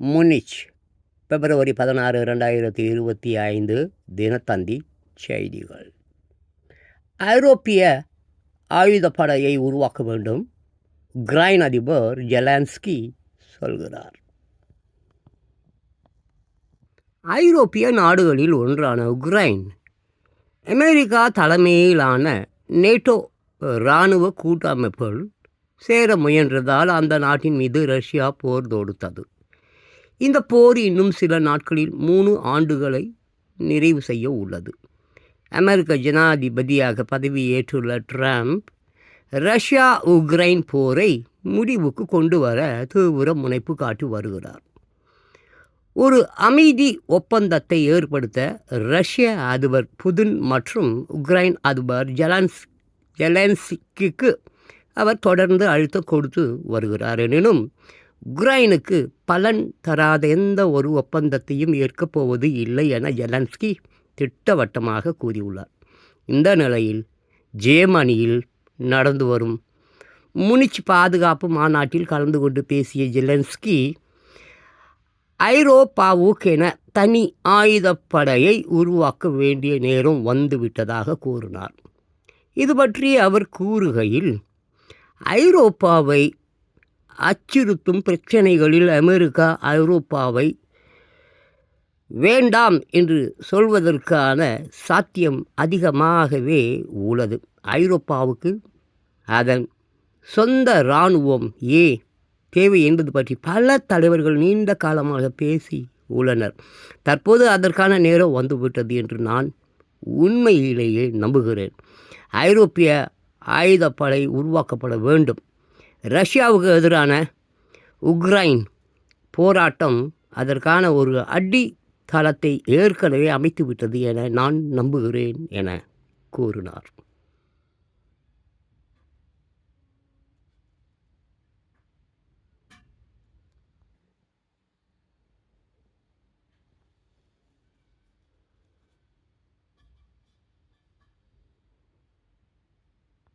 Munich பிப்ரவரி பதினாறு ரெண்டாயிரத்தி இருபத்தி ஐந்து தினத்தந்தி செய்திகள். ஐரோப்பிய ஆயுதப்படையை உருவாக்க வேண்டும் கிரைன் அதிபர் ஜெலான்ஸ்கி சொல்கிறார். ஐரோப்பிய நாடுகளில் ஒன்றான உக்ரைன் அமெரிக்கா தலைமையிலான நேட்டோ இராணுவ கூட்டமைப்பில் சேர முயன்றதால் அந்த நாட்டின் மீது ரஷ்யா போர் தொடுத்தது. இந்த போர் இன்னும் சில நாட்களில் மூணு ஆண்டுகளை நிறைவு செய்ய உள்ளது. அமெரிக்க ஜனாதிபதியாக பதவியேற்றுள்ள ட்ரம்ப் ரஷ்யா உக்ரைன் போரை முடிவுக்கு கொண்டு வர தீவிர முனைப்பு காட்டி வருகிறார். ஒரு அமைதி ஒப்பந்தத்தை ஏற்படுத்த ரஷ்ய அதிபர் புதின் மற்றும் உக்ரைன் அதிபர் ஜெலான்ஸ் ஜெலன்ஸ்கிக்கு அவர் தொடர்ந்து அழுத்தம் கொடுத்து வருகிறார். எனினும் உக்ரைனுக்கு பலன் தராத எந்த ஒரு ஒப்பந்தத்தையும் ஏற்கப் போவது இல்லை என ஜெலன்ஸ்கி திட்டவட்டமாக கூறியுள்ளார். இந்த நிலையில் ஜேர்மனியில் நடந்து வரும் முனிச் பாதுகாப்பு மாநாட்டில் கலந்து கொண்டு பேசிய ஜெலன்ஸ்கி ஐரோப்பாவுக்கென தனி ஆயுதப்படையை உருவாக்க வேண்டிய நேரம் வந்துவிட்டதாக கூறினார். இது பற்றி அவர் கூறுகையில் ஐரோப்பாவை அச்சுறுத்தும் பிரச்சனைகளில் அமெரிக்கா ஐரோப்பாவை வேண்டாம் என்று சொல்வதற்கான சாத்தியம் அதிகமாகவே உள்ளது. ஐரோப்பாவுக்கு அதன் சொந்த இராணுவம் ஏ தேவை என்பது பற்றி பல தலைவர்கள் நீண்ட காலமாக பேசி உள்ளனர். தற்போது அதற்கான நேரம் வந்துவிட்டது என்று நான் உண்மையிலேயே நம்புகிறேன். ஐரோப்பிய ஆயுதப்படை உருவாக்கப்பட வேண்டும். ரஷ்யாவுக்கு எதிரான உக்ரைன் போராட்டம் அதற்கான ஒரு அடி தளத்தை ஏற்கனவே அமைத்துவிட்டது என நான் நம்புகிறேன் என கூறினார்.